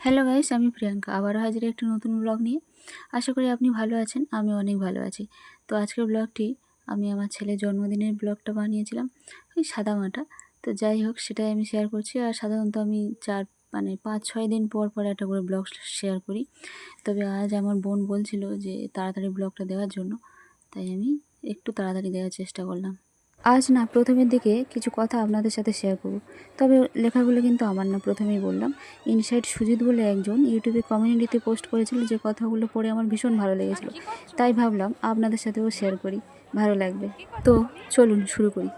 Hello guys, আমি প্রিয়াঙ্কা। আবারও হাজির একটি নতুন ব্লগ নিয়ে। আশা করি আপনি ভালো আছেন আমি অনেক ভালো আছি। তো আজকের ব্লগটি আমি আমার ছেলের জন্মদিনের ব্লগটা বানিয়েছিলাম, ওই সাদা মাটা। তো যাই হোক, সেটাই আমি শেয়ার করছি। আর সাধারণত আমি চার মানে পাঁচ, ছয় দিন পর পর একটা করে ব্লগ শেয়ার করি। তবে আজ আমার বোন বলছিল যে তাড়াতাড়ি ব্লগটা দেওয়ার জন্য, তাই আমি একটু তাড়াতাড়ি দেওয়ার চেষ্টা করলাম। আজ না, প্রথমের দিকে কিছু কথা আপনাদের সাথে শেয়ার করব। তবে লেখাগুলো কিন্তু আমার না, প্রথমেই বললাম। ইনসাইড সুজিত বলে একজন ইউটিউবে কমিউনিটিতে পোস্ট করেছিল যে কথাগুলো পড়ে আমার ভীষণ ভালো লেগেছিল। তাই ভাবলাম আপনাদের সাথেও শেয়ার করি, ভালো লাগবে। তো চলুন, শুরু করি।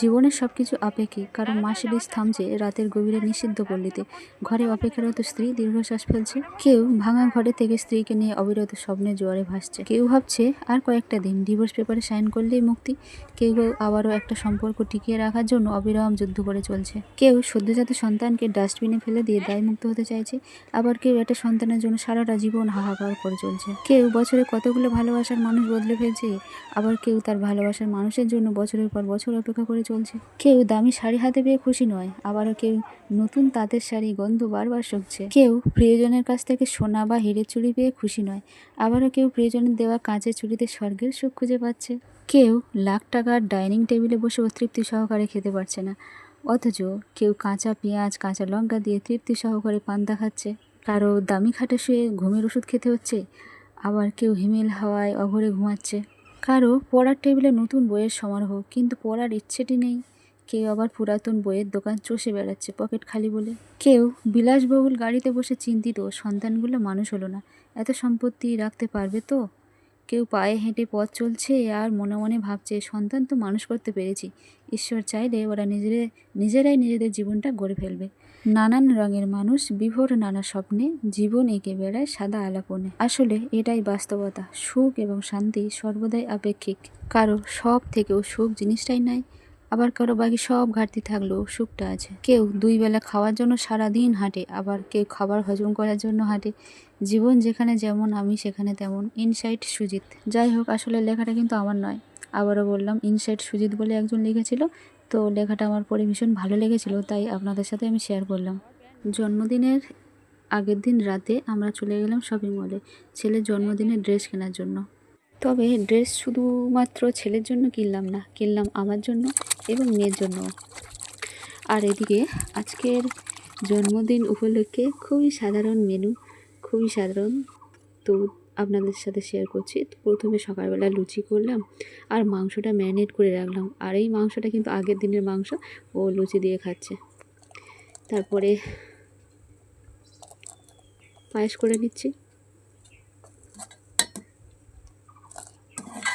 জীবনের সব কিছু আপেক্ষিক, কারণ মাসে বীজ থামছে রাতের গভীরে নিষিদ্ধ পল্লীতে। ঘরে অপেক্ষারত স্ত্রী দীর্ঘশ্বাস ফেলছে। কেউ ভাঙা ঘরে থেকে স্ত্রীকে নিয়ে অবিরত স্বপ্নের জোয়ারে ভাসছে। কেউ ভাবছে আর কয়েকটা দিন ডিভোর্স পেপারে সাইন করলেই মুক্তি। কেউ কেউ আবারও একটা সম্পর্ক টিকিয়ে রাখার জন্য অবিরাম যুদ্ধ করে চলছে। কেউ সদ্যজাত সন্তানকে ডাস্টবিনে ফেলে দিয়ে দায়মুক্ত হতে চাইছে। আবার কেউ একটা সন্তানের জন্য সারাটা জীবন হাহাকার করে চলছে। কেউ বছরে কতগুলো ভালোবাসার মানুষ বদলে ফেলছে। আবার কেউ তার ভালোবাসার মানুষের জন্য বছরের পর বছর অপেক্ষা করে চলছে। কেউ দামি শাড়ি হাতে পেয়ে খুশি নয়, আবারও কেউ নতুন তাঁতের শাড়ি গন্ধ বারবার শুকছে। কেউ প্রিয়জনের কাছ থেকে সোনা বা হিরের চুড়ি পেয়ে খুশি নয়, আবারও কেউ প্রিয়জনের দেওয়া কাঁচের চুড়িতে স্বর্গের সুখ খুঁজে পাচ্ছে। কেউ লাখ টাকার ডাইনিং টেবিলে বসে তৃপ্তি সহকারে খেতে পারছে না, অথচ কেউ কাঁচা পেঁয়াজ, কাঁচা লঙ্কা দিয়ে তৃপ্তি সহকারে পান্তা খাচ্ছে। কারও দামি খাটে শুয়ে ঘুমের ওষুধ খেতে হচ্ছে, আবার কেউ হিমেল হাওয়ায় অঘরে ঘুমাচ্ছে। কারও পড়ার টেবিলে নতুন বইয়ের সমারোহ, কিন্তু পড়ার ইচ্ছেটি নেই। কেউ আবার পুরাতন বইয়ের দোকান চষে বেড়াচ্ছে পকেট খালি বলে। কেউ বিলাসবহুল গাড়িতে বসে চিন্তিত, সন্তানগুলো মানুষ হলো না। এত সম্পত্তি রাখতে পারবে তো? কেউ পায়ে হেঁটে পথ চলছে আর মনে মনে ভাবছে, সন্তান তো মানুষ করতে পেরেছি। ঈশ্বর চাইলে ওরা নিজেদের নিজেরাই নিজেদের জীবনটা গড়ে ফেলবে। নানান রঙের মানুষ, বিভোর নানা স্বপ্নে, জীবন এঁকে বেড়ায় সাদা আলাপনে। আসলে এটাই বাস্তবতা। সুখ এবং শান্তি সর্বদাই আপেক্ষিক। কারও সব থেকেও সুখ জিনিসটাই নাই। আবার কারও বাকি সব ঘাটতি থাকলেও সুখটা আছে। কেউ দুই বেলা খাওয়ার জন্য সারা দিন হাঁটে, আবার কেউ খাবার হজম করার জন্য হাঁটে। জীবন যেখানে যেমন, আমি সেখানে তেমন। ইনসাইট সুজিত। যাই হোক, আসলে লেখাটা কিন্তু আমার নয়। আবারও বললাম, ইনসাইট সুজিত বলে একজন লিখেছিল। তো লেখাটা আমার পড়ে ভীষণ ভালো লেগেছিল, তাই আপনাদের সাথে আমি শেয়ার করলাম। জন্মদিনের আগের দিন রাতে আমরা চলে গেলাম শপিং মলে ছেলের জন্মদিনের ড্রেস কেনার জন্য। তবে ড্রেস শুধুমাত্র ছেলের জন্য কিনলাম না, কিনলাম আমার জন্য এবং মেয়ের জন্য। আর এদিকে আজকের জন্মদিন উপলক্ষে খুবই সাধারণ মেনু খুবই সাধারণ। তো আপনাদের সাথে শেয়ার করছি। প্রথমে সকালবেলা লুচি করলাম আর মাংসটা ম্যারিনেট করে রাখলাম। আর এই মাংসটা কিন্তু আগের দিনের মাংস, ও লুচি দিয়ে খাচ্ছে। তারপরে পায়েস করে নিচ্ছি।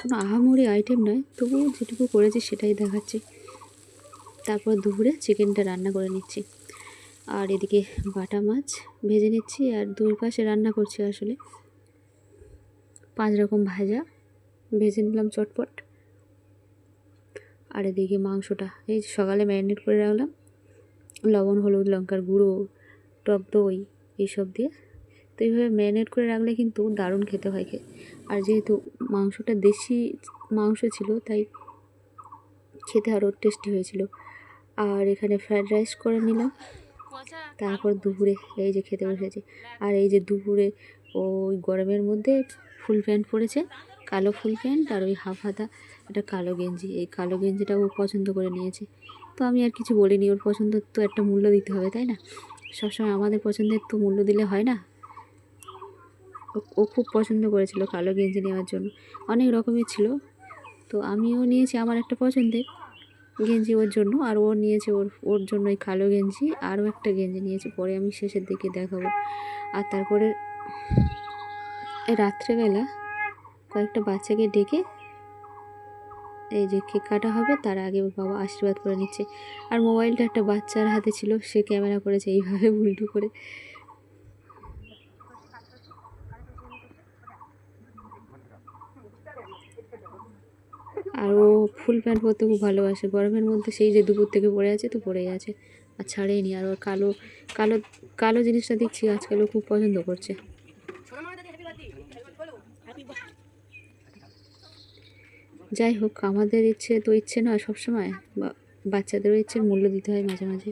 কোনো আহামরি আইটেম নয়, তবুও যেটুকু করেছি সেটাই দেখাচ্ছি। তারপর দুপুরে চিকেনটা রান্না করে নিচ্ছি। আর এদিকে বাটা মাছ ভেজে নিচ্ছি আর দুই পাশে রান্না করছি আসলে। পাঁচ রকম ভাজা, ভেজে নিলাম চটপট। আর এদিকে মাংসটা, এই সকালে ম্যারিনেট করে রাখলাম। লবণ, হলুদ, লঙ্কার গুঁড়ো, টক দই, এইসব দিয়ে তো এইভাবে ম্যারিনেট করে রাখলে কিন্তু দারুণ খেতে হয় খেয়ে। আর যেহেতু মাংসটা দেশি মাংস ছিল, তাই খেতে আরও টেস্টি হয়েছিল। আর এখানে ফ্রায়েড রাইস করে নিলাম। তারপর দুপুরে এই যে খেতে বসেছে। আর এই যে দুপুরে ওই গরমের মধ্যে ফুল প্যান্ট পরেছে, কালো ফুল প্যান্ট আর ওই হাফ হাতা, একটা কালো গেঞ্জি। এই কালো গেঞ্জিটা ও পছন্দ করে নিয়েছে। তো আমি আর কিছু বলিনি, ওর পছন্দ তো একটা মূল্য দিতে হবে, তাই না? সবসময় আমাদের পছন্দের তো মূল্য দিলে হয় না? ও খুব পছন্দ করেছিল কালো গেঞ্জি নেওয়ার জন্য। অনেক রকমের ছিল। তো আমিও নিয়েছি আমার একটা পছন্দের গেঞ্জি ওর জন্য, আর ও নিয়েছে ওর ওর জন্য ওই কালো গেঞ্জি, আরও একটা গেঞ্জি নিয়েছে, পরে আমি শেষের দিকে দেখাবো। আর তারপরে রাত্রেবেলা কয়েকটা বাচ্চাকে ডেকে এই যে কেক কাটা হবে, তার আগে বাবা আশীর্বাদ করে নিচ্ছে। আর মোবাইলটা একটা বাচ্চার হাতে ছিল, সে ক্যামেরা করেছে, এইভাবে উল্টো করে। আর ও ফুল প্যান্ট পরতে খুব ভালোবাসে। গরমের মধ্যে সেই যে দুপুর থেকে পড়ে আছে তো পড়ে আছে আর ছাড়েনি। আর ওর কালো কালো কালো জিনিসটা দেখছি আজকাল ও খুব পছন্দ করছে। যাই হোক, আমাদের ইচ্ছে তো ইচ্ছে নয় সবসময়। বাচ্চাদেরও ইচ্ছে মূল্য দিতে হয় মাঝে মাঝে।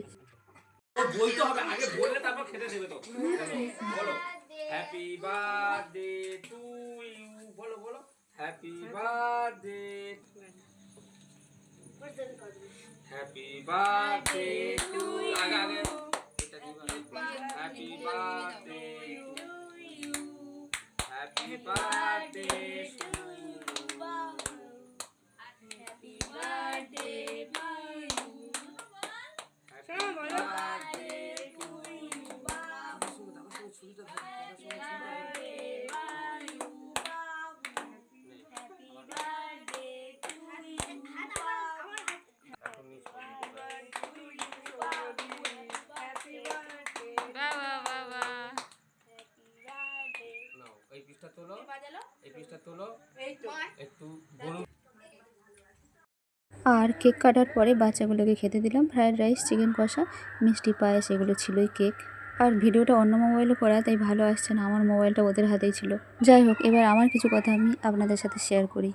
Happy birthday happy birthday to আগে আগে এটা দিবা happy birthday happy birthday to happy birthday এখন নিচে বাবা বাবা নাও এই পিসটা তোলো। এই পিসটা তোলো। একটু বলুন আর কেক কাটার পরে বাচ্চাগুলোকে খেতে দিলাম। ফ্রায়েড রাইস চিকেন কষা মিষ্টি পায়েস এগুলো ছিলই কেক। আর ভিডিওটা অন্য মোবাইলে করা তাই ভালো আসছে না। আমার মোবাইলটা ওদের হাতেই ছিল। যাই হোক এবার আমার কিছু কথা আমি আপনাদের সাথে শেয়ার করি।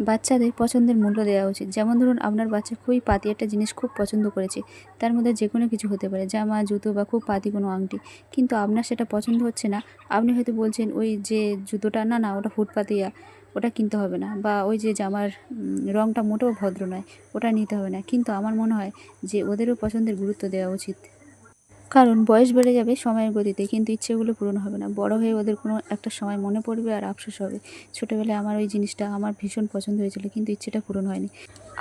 বাচ্চাদের পছন্দের মূল্য দেওয়া উচিত। যেমন ধরুন, আপনার বাচ্চা খুবই পাতি একটা জিনিস খুব পছন্দ করেছে, তার মধ্যে যে কোনো কিছু হতে পারে, জামা, জুতো বা খুব পাতি কোনো আংটি। কিন্তু আপনার সেটা পছন্দ হচ্ছে না, আপনি হয়তো বলছেন, ওই যে জুতোটা, না না, ওটা ফুটপাতিয়া ওটা কিনতে হবে না। বা, ওই যে জামার রঙটা মোটেও ভদ্র নয়, ওটা নিতে হবে না। কিন্তু আমার মনে হয় যে, ওদেরও পছন্দের গুরুত্ব দেওয়া উচিত। কারণ বয়স বেড়ে যাবে সময়ের গতিতে, কিন্তু ইচ্ছেগুলো পূরণ হবে না। বড় হয়ে ওদের কোনো একটা সময় মনে পড়বে আর আফসোস হবে। ছোটোবেলায় আমার ওই জিনিসটা আমার ভীষণ পছন্দ হয়েছিল, কিন্তু ইচ্ছেটা পূরণ হয়নি।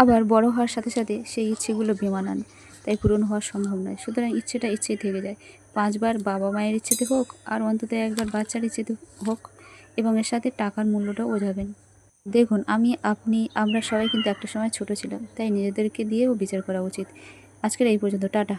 আবার বড় হওয়ার সাথে সাথে সেই ইচ্ছেগুলো বেমানান, তাই পূরণ হওয়া সম্ভব নয়। সুতরাং ইচ্ছেটা ইচ্ছেই থেকে যায়। পাঁচবার বাবা মায়ের ইচ্ছেতে হোক, আর অন্তত একবার বাচ্চার ইচ্ছেতে হোক, এবং এর সাথে টাকার মূল্যটাও বোঝাবেন দেখুন, আমি, আপনি, আমরা সবাই কিন্তু একটা সময় ছোট ছিলাম, তাই নিজেদেরকে দিয়েও বিচার করা উচিত। আজকের এই পর্যন্ত, টাটা।